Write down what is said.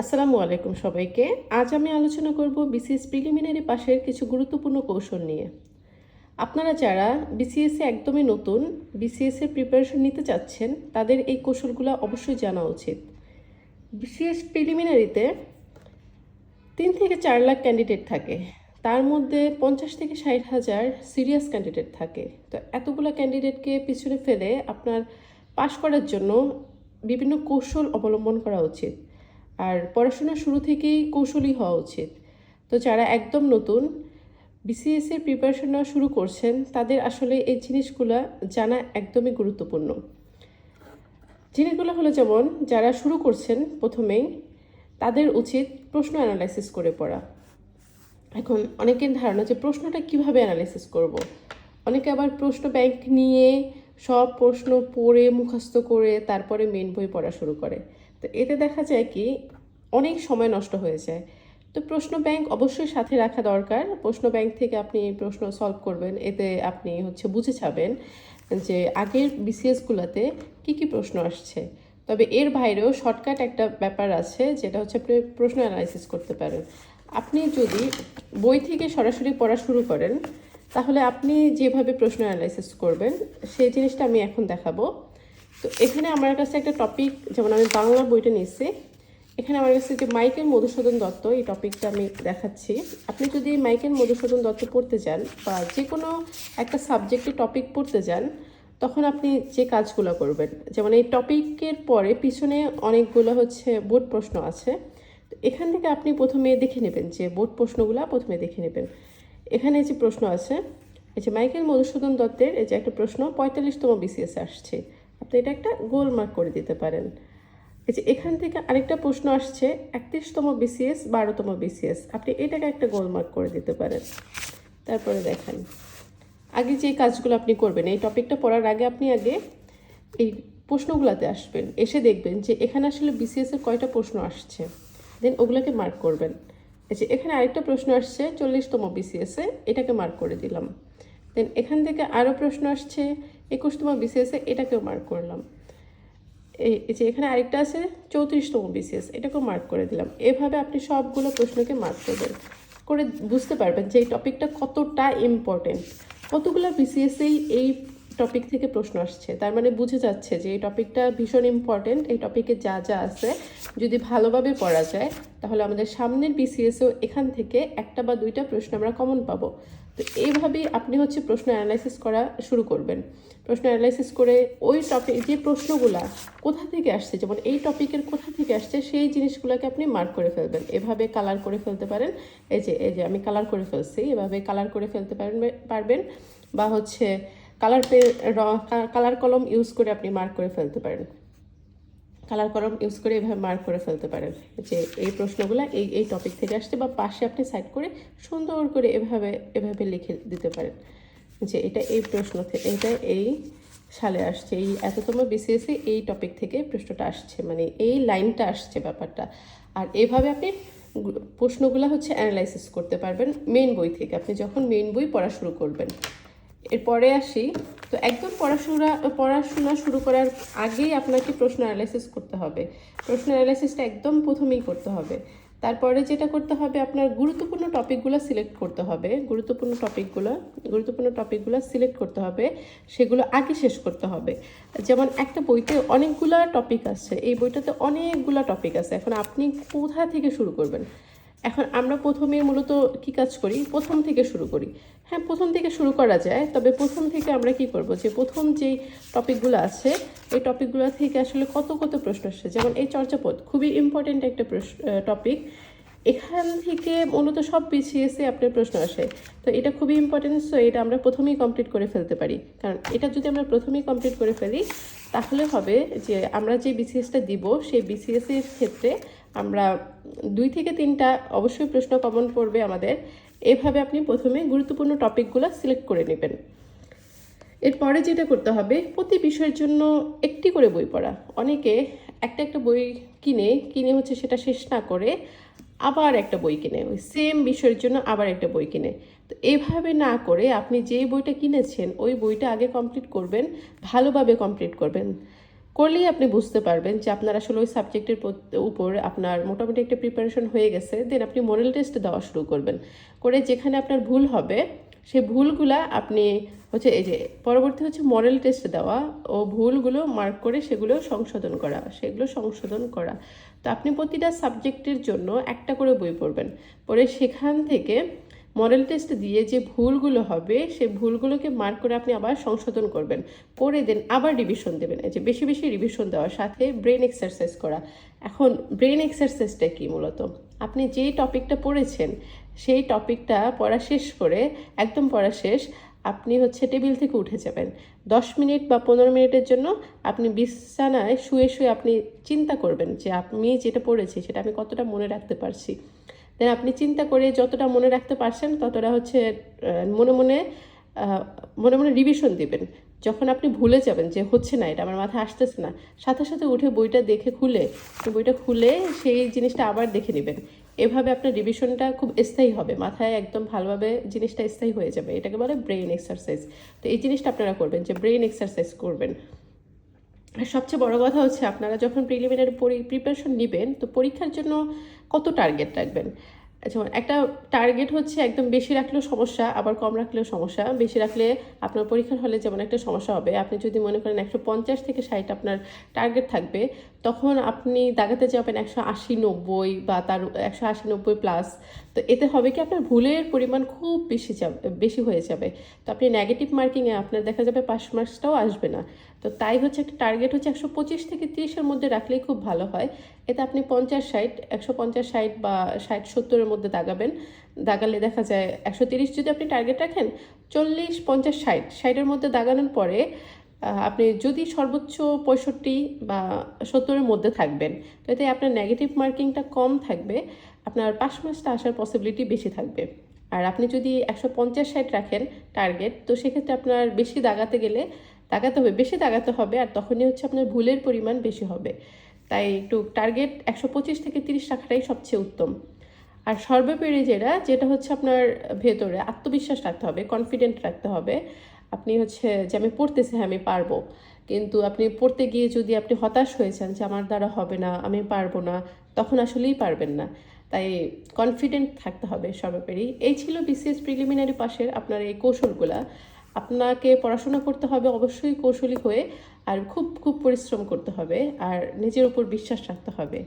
আসসালামু আলাইকুম সবাইকে। আজ আমি আলোচনা করব বিসিএস প্রিলিমিনারি পাশের কিছু গুরুত্বপূর্ণ কৌশল নিয়ে। আপনারা যারা বিসিএস একদমই নতুন, বিসিএস এর প্রিপারেশন নিতে চাচ্ছেন, তাদের এই কৌশলগুলো অবশ্যই জানা উচিত। বিসিএস প্রিলিমিনারিতে তিন থেকে চার লাখ ক্যান্ডিডেট থাকে। তার মধ্যে পঞ্চাশ থেকে ষাট হাজার সিরিয়াস ক্যান্ডিডেট থাকে। তো এতগুলো ক্যান্ডিডেটকে পিছনে ফেলে আপনার পাশ করার জন্য বিভিন্ন কৌশল অবলম্বন করা উচিত। আর পড়াশোনা শুরু থেকেই কৌশলী হওয়া উচিত। তো যারা একদম নতুন বিসিএস এর প্রিপারেশন নেওয়া শুরু করছেন, তাদের আসলে এই জিনিসগুলো জানা একদমই গুরুত্বপূর্ণ। জিনিসগুলো হলো যেমন, যারা শুরু করছেন প্রথমেই, তাদের উচিত প্রশ্ন অ্যানালাইসিস করে পড়া। এখন অনেকের ধারণা যে প্রশ্নটা কীভাবে অ্যানালাইসিস করব। অনেকে আবার প্রশ্ন ব্যাংক নিয়ে সব প্রশ্ন পড়ে, মুখস্থ করে তারপরে মেন বই পড়া শুরু করে। তো এতে দেখা যায় কি, অনেক সময় নষ্ট হয়ে যায়। তো প্রশ্ন ব্যাংক অবশ্যই সাথে রাখা দরকার। প্রশ্ন ব্যাংক থেকে আপনি প্রশ্ন সলভ করবেন। এতে আপনি হচ্ছে বুঝে যাবেন যে আগের বিসিএসগুলোতে কি কি প্রশ্ন আসছে। তবে এর বাইরেও শর্টকাট একটা ব্যাপার আছে, যেটা হচ্ছে আপনি প্রশ্ন অ্যানালাইসিস করতে পারেন। আপনি যদি বই থেকে সরাসরি পড়া শুরু করেন তাহলে আপনি যেভাবে প্রশ্ন অ্যানালাইসিস করবেন, সেই জিনিসটা আমি এখন দেখাবো। তো এখানে আমার কাছে একটা টপিক যেমন আমি বাংলা বইটা নিচ্ছি এখানে আমার কাছে যে মাইকেল মধুসূদন দত্ত, এই টপিকটা আমি দেখাচ্ছি। আপনি যদি মাইকেল মধুসূদন দত্ত পড়তে যান বা যে কোনো একটা সাবজেক্টে টপিক পড়তে যান, তখন আপনি যে কাজগুলো করবেন, যেমন এই টপিকের পরে পিছনে অনেকগুলো হচ্ছে বোর্ড প্রশ্ন আছে। এখান থেকে আপনি প্রথমে দেখে নেবেন যে বোর্ড প্রশ্নগুলো প্রথমে দেখে নেবেন। এখানে যে প্রশ্ন আছে, এই যে মাইকেল মধুসূদন দত্তের এই যে একটা প্রশ্ন পঁয়তাল্লিশতম বিসিএস আসছে। আপনি এটা একটা গোল মার্ক করে দিতে পারেন। এই যে এখান থেকে আরেকটা প্রশ্ন আসছে, একত্রিশতম বিসিএস বারোতম বিসিএস আপনি এটাকে একটা গোল মার্ক করে দিতে পারেন। তারপরে দেখেন, আগে যে কাজগুলো আপনি করবেন, এই টপিকটা পড়ার আগে আপনি আগে এই প্রশ্নগুলোতে আসবেন। এসে দেখবেন যে এখানে আসলে বিসিএস এর কয়টা প্রশ্ন আসছে। দেন ওগুলোকে মার্ক করবেন। যে এখানে আরেকটা প্রশ্ন আসছে, চল্লিশতম বিসিএস এটাকে মার্ক করে দিলাম। দেন এখান থেকে আরও প্রশ্ন আসছে, একুশতম বিসিএস এটাকেও মার্ক করলাম। এই যে এখানে আরেকটা আছে, চৌত্রিশতম বিসিএস এটাকেও মার্ক করে দিলাম। এভাবে আপনি সবগুলো প্রশ্নকে মার্ক করবেন। করে বুঝতে পারবেন যে এই টপিকটা কতটা ইম্পর্টেন্ট কতগুলো বিসিএসেই এই টপিক থেকে প্রশ্ন আসছে। তার মানে বুঝে যাচ্ছে যে এই টপিকটা ভীষণ ইম্পর্টেন্ট এই টপিকে যা যা আছে যদি ভালোভাবে পড়া যায়, তাহলে আমাদের সামনের বিসিএসও এখান থেকে একটা বা দুইটা প্রশ্ন আমরা কমন পাবো। তো এইভাবেই আপনি হচ্ছে প্রশ্ন অ্যানালাইসিস করা শুরু করবেন। প্রশ্ন অ্যানালাইসিস করে ওই টপিক যে প্রশ্নগুলা কোথা থেকে আসছে, যেমন এই টপিকের কোথা থেকে আসছে, সেই জিনিসগুলোকে আপনি মার্ক করে ফেলবেন। এভাবে কালার করে ফেলতে পারেন। এই যে এই যে আমি কালার করে ফেলছি, এভাবে কালার করে ফেলতে পারেন পারবেন। বা হচ্ছে কালার পে কালার কলম ইউজ করে আপনি মার্ক করে ফেলতে পারেন। কালার কলম ইউজ করে এভাবে মার্ক করে ফেলতে পারেন। যে এই প্রশ্নগুলো এই এই টপিক থেকে আসছে বা পাশে আপনি সাইড করে সুন্দর করে এভাবে এভাবে লিখে দিতে পারেন। যে এটা এই প্রশ্ন থেকে এটা এই সালে আসছে, এই এততম বিসিএসে এই টপিক থেকে প্রশ্নটা আসছে মানে এই লাইনটা আসছে ব্যাপারটা। আর এভাবে আপনি প্রশ্নগুলো হচ্ছে অ্যানালাইসিস করতে পারবেন। মেন বই থেকে আপনি যখন মেন বই পড়া শুরু করবেন। এরপরে আসি। তো একদম পড়াশোনা পড়াশোনা শুরু করার আগেই আপনাকে প্রশ্ন অ্যানালাইসিস করতে হবে। প্রশ্ন অ্যানালাইসিসটা একদম প্রথমেই করতে হবে। তারপরে যেটা করতে হবে, আপনার গুরুত্বপূর্ণ টপিকগুলো সিলেক্ট করতে হবে। গুরুত্বপূর্ণ টপিকগুলো গুরুত্বপূর্ণ টপিকগুলো সিলেক্ট করতে হবে, সেগুলো আগে শেষ করতে হবে। যেমন একটা বইতে অনেকগুলো টপিক আছে, এই বইটাতে অনেকগুলো টপিক আছে। এখন আপনি কোথা থেকে শুরু করবেন? এখন আমরা প্রথমে মূলত কি কাজ করি? প্রথম থেকে শুরু করি। হ্যাঁ প্রথম থেকে শুরু করা যায়, তবে প্রথম থেকে আমরা কি করব যে, প্রথম যেই টপিকগুলো আছে এই টপিকগুলো থেকে আসলে কত কত প্রশ্ন আসছে যেমন এই চর্চাপদ খুবই ইম্পর্টেন্ট একটা টপিক এখান থেকে মূলত সব পিছিয়েছে আপনার প্রশ্ন আসে। তো এটা খুবই ইম্পর্টেন্ট সো এটা আমরা প্রথমেই কমপ্লিট করে ফেলতে পারি। কারণ এটা যদি আমরা প্রথমেই কমপ্লিট করে ফেলি, তাহলে হবে যে, আমরা যে বিসিএসটা দিব, সেই বিসিএসের ক্ষেত্রে আমরা দুই থেকে তিনটা অবশ্যই প্রশ্ন কমন পড়বে আমাদের। এভাবে আপনি প্রথমে গুরুত্বপূর্ণ টপিকগুলো সিলেক্ট করে নেবেন। এরপরে যেটা করতে হবে, প্রতি বিষয়ের জন্য একটি করে বই পড়া। অনেকে একটা একটা বই কিনে কিনে হচ্ছে সেটা শেষ না করে আবার একটা বই কিনে, ওই সেম বিষয়ের জন্য আবার একটা বই কিনে। তো এভাবে না করে আপনি যেই বইটা কিনেছেন, ওই বইটা আগে কমপ্লিট করবেন, ভালোভাবে কমপ্লিট করবেন। করলেই আপনি বুঝতে পারবেন যে আপনার আসলে ওই সাবজেক্টের উপর আপনার মোটামুটি একটা প্রিপারেশন হয়ে গেছে দেন আপনি মডেল টেস্ট দেওয়া শুরু করবেন। করে যেখানে আপনার ভুল হবে সেই ভুলগুলা আপনি হচ্ছে এই যে পরবর্তী হচ্ছে মডেল টেস্ট দেওয়া ও ভুলগুলো মার্ক করে সেগুলো সংশোধন করা, সেগুলো সংশোধন করা। তো আপনি প্রতিটা সাবজেক্টের জন্য একটা করে বই পড়বেন। পরে সেখান থেকে মডেল টেস্ট দিয়ে যে ভুলগুলো হবে সেই ভুলগুলোকে মার্ক করে আপনি আবার সংশোধন করবেন। করে দেন, আবার রিভিশন দেবেন। এই যে বেশি বেশি রিভিশন দেওয়ার সাথে ব্রেন এক্সারসাইজ করা। এখন ব্রেন এক্সারসাইজটা কি মূলত? আপনি যেই টপিকটা পড়েছেন, সেই টপিকটা পড়া শেষ করে, একদম পড়া শেষ, আপনি হচ্ছে টেবিল থেকে উঠে যাবেন। দশ মিনিট বা পনেরো মিনিটের জন্য আপনি বিছানায় শুয়ে শুয়ে আপনি চিন্তা করবেন যে আমি যেটা পড়েছি সেটা আমি কতটা মনে রাখতে পারছি। দেন আপনি চিন্তা করে যতটা মনে রাখতে পারছেন, ততটা হচ্ছে মনে মনে মনে মনে রিভিশন দিবেন। যখন আপনি ভুলে যাবেন যে হচ্ছে না এটা, আমার মাথায় আসতেছে না, সাথে সাথে উঠে বইটা দেখে খুলে, বইটা খুলে সেই জিনিসটা আবার দেখে নেবেন। এভাবে আপনার রিভিশনটা খুব স্থায়ী হবে, মাথায় একদম ভালোভাবে জিনিসটা স্থায়ী হয়ে যাবে। এটাকে বলে ব্রেইন এক্সারসাইজ তো এই জিনিসটা আপনারা করবেন যে ব্রেইন এক্সারসাইজ করবেন। সবচেয়ে বড় কথা হচ্ছে আপনারা যখন প্রিলিমিনারি প্রিপারেশন নেবেন, তো পরীক্ষার জন্য কত টার্গেট রাখবেন? আচ্ছা একটা টার্গেট হচ্ছে একদম বেশি রাখলেও সমস্যা, আবার কম রাখলেও সমস্যা। বেশি রাখলে আপনার পরীক্ষার হলে যেমন একটা সমস্যা হবে, আপনি যদি মনে করেন একশো পঞ্চাশ থেকে ষাট আপনার টার্গেট থাকবে তখন আপনি দাগাতে যাবেন একশো আশি নব্বই বা তার একশো আশি নব্বই প্লাস তো এতে হবে কি আপনার ভুলের পরিমাণ খুব বেশি যাবে, বেশি হয়ে যাবে। তো আপনি নেগেটিভ মার্কিংয়ে আপনার দেখা যাবে পাস মার্কসটাও আসবে না। তো তাই হচ্ছে একটা টার্গেট হচ্ছে একশো পঁচিশ থেকে তিরিশের মধ্যে রাখলেই খুব ভালো হয়। এতে আপনি পঞ্চাশ ষাট, একশো পঞ্চাশ ষাট বা ষাট সত্তরের মধ্যে দাগাবেন। দাগালে দেখা যায় একশো তিরিশ যদি আপনি টার্গেট রাখেন, চল্লিশ পঞ্চাশ ষাট, ষাটের মধ্যে দাগানোর পরে আপনি যদি সর্বোচ্চ পঁয়ষট্টি বা সত্তরের মধ্যে থাকবেন তো এতে আপনার নেগেটিভ মার্কিংটা কম থাকবে, আপনার পাস মাসটা আসার পসিবিলিটি বেশি থাকবে। আর আপনি যদি একশো পঞ্চাশ ষাট রাখেন টার্গেট তো সেক্ষেত্রে আপনার বেশি দাগাতে গেলে দাগাতে হবে, বেশি দাগাতে হবে আর তখনই হচ্ছে আপনার ভুলের পরিমাণ বেশি হবে। তাই একটু টার্গেট একশো পঁচিশ থেকে তিরিশ রাখাটাই সবচেয়ে উত্তম। আর সর্বোপরি যেটা যেটা হচ্ছে আপনার ভেতরে আত্মবিশ্বাস রাখতে হবে কনফিডেন্ট রাখতে হবে। আপনি হচ্ছে যে আমি পড়তেছি হ্যাঁ আমি পারব। কিন্তু আপনি পড়তে গিয়ে যদি আপনি হতাশ হয়েছেন যে আমার দ্বারা হবে না, আমি পারব না, তখন আসলেই পারবেন না। তাই কনফিডেন্ট থাকতে হবে সর্বোপরি। এই ছিল বিসিএস প্রিলিমিনারি পাশের আপনার এই কৌশলগুলা। আপনাকে পড়াশোনা করতে হবে অবশ্যই কৌশলী হয়ে, আর খুব খুব পরিশ্রম করতে হবে, আর নিজের উপর বিশ্বাস রাখতে হবে।